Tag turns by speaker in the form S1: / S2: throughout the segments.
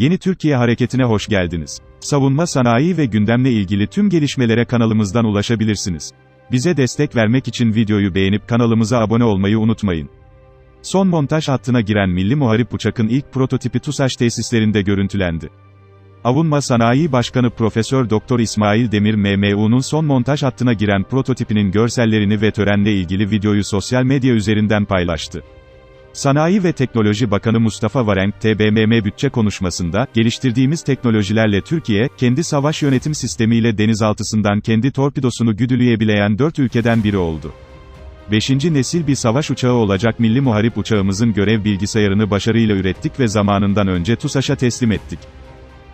S1: Yeni Türkiye Hareketi'ne hoş geldiniz. Savunma sanayi ve gündemle ilgili tüm gelişmelere kanalımızdan ulaşabilirsiniz. Bize destek vermek için videoyu beğenip kanalımıza abone olmayı unutmayın. Son montaj hattına giren Milli Muharip uçakın ilk prototipi TUSAŞ tesislerinde görüntülendi. Avunma Sanayi Başkanı Profesör Doktor İsmail Demir MMU'nun son montaj hattına giren prototipinin görsellerini ve törenle ilgili videoyu sosyal medya üzerinden paylaştı. Sanayi ve Teknoloji Bakanı Mustafa Varenk, TBMM bütçe konuşmasında, geliştirdiğimiz teknolojilerle Türkiye, kendi savaş yönetim sistemiyle denizaltısından kendi torpidosunu güdüleyebilen dört ülkeden biri oldu. 5. nesil bir savaş uçağı olacak Milli Muharip uçağımızın görev bilgisayarını başarıyla ürettik ve zamanından önce TUSAŞ'a teslim ettik.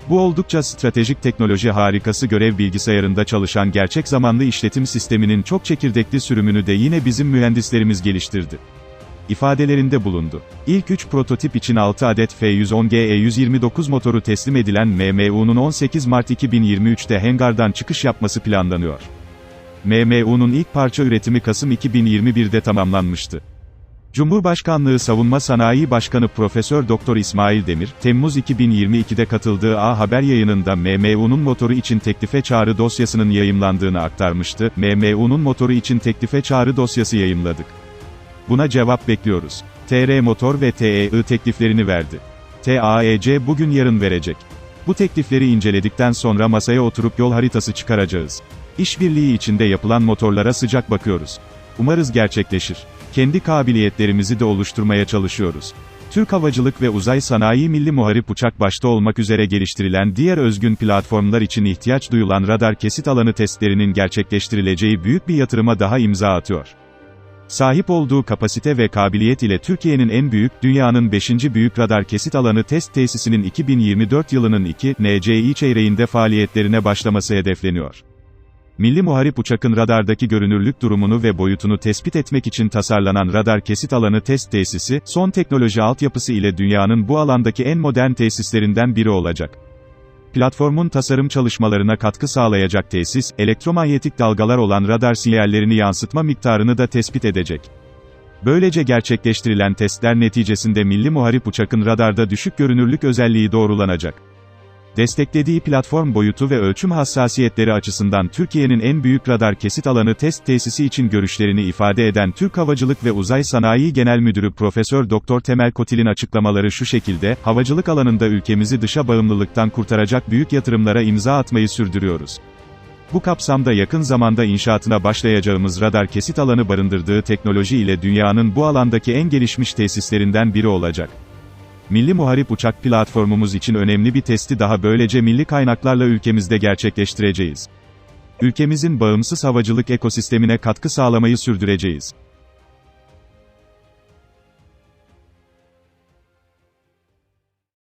S1: Bu oldukça stratejik teknoloji harikası görev bilgisayarında çalışan gerçek zamanlı işletim sisteminin çok çekirdekli sürümünü de yine bizim mühendislerimiz geliştirdi ifadelerinde bulundu. İlk 3 prototip için 6 adet F-110GE-129 motoru teslim edilen MMU'nun 18 Mart 2023'te hangardan çıkış yapması planlanıyor. MMU'nun ilk parça üretimi Kasım 2021'de tamamlanmıştı. Cumhurbaşkanlığı Savunma Sanayi Başkanı Profesör Doktor İsmail Demir, Temmuz 2022'de katıldığı A Haber yayınında MMU'nun motoru için teklife çağrı dosyasının yayımlandığını aktarmıştı. MMU'nun motoru için teklife çağrı dosyası yayımladık. Buna cevap bekliyoruz. TR Motor ve TEI tekliflerini verdi. TAEC bugün yarın verecek. Bu teklifleri inceledikten sonra masaya oturup yol haritası çıkaracağız. İşbirliği içinde yapılan motorlara sıcak bakıyoruz. Umarız gerçekleşir. Kendi kabiliyetlerimizi de oluşturmaya çalışıyoruz. Türk Havacılık ve Uzay Sanayi Milli Muharip Uçak başta olmak üzere geliştirilen diğer özgün platformlar için ihtiyaç duyulan radar kesit alanı testlerinin gerçekleştirileceği büyük bir yatırıma daha imza atıyor. Sahip olduğu kapasite ve kabiliyet ile Türkiye'nin en büyük, dünyanın 5. büyük radar kesit alanı test tesisinin 2024 yılının 2 NCI çeyreğinde faaliyetlerine başlaması hedefleniyor. Milli Muharip Uçak'ın radardaki görünürlük durumunu ve boyutunu tespit etmek için tasarlanan radar kesit alanı test tesisi, son teknoloji altyapısı ile dünyanın bu alandaki en modern tesislerinden biri olacak. Platformun tasarım çalışmalarına katkı sağlayacak tesis, elektromanyetik dalgalar olan radar sinyallerini yansıtma miktarını da tespit edecek. Böylece gerçekleştirilen testler neticesinde Milli Muharip Uçak'ın radarda düşük görünürlük özelliği doğrulanacak. Desteklediği platform boyutu ve ölçüm hassasiyetleri açısından Türkiye'nin en büyük radar kesit alanı test tesisi için görüşlerini ifade eden Türk Havacılık ve Uzay Sanayi Genel Müdürü Profesör Doktor Temel Kotil'in açıklamaları şu şekilde, havacılık alanında ülkemizi dışa bağımlılıktan kurtaracak büyük yatırımlara imza atmayı sürdürüyoruz. Bu kapsamda yakın zamanda inşaatına başlayacağımız radar kesit alanı barındırdığı teknoloji ile dünyanın bu alandaki en gelişmiş tesislerinden biri olacak. Milli Muharip Uçak platformumuz için önemli bir testi daha böylece milli kaynaklarla ülkemizde gerçekleştireceğiz. Ülkemizin bağımsız havacılık ekosistemine katkı sağlamayı sürdüreceğiz.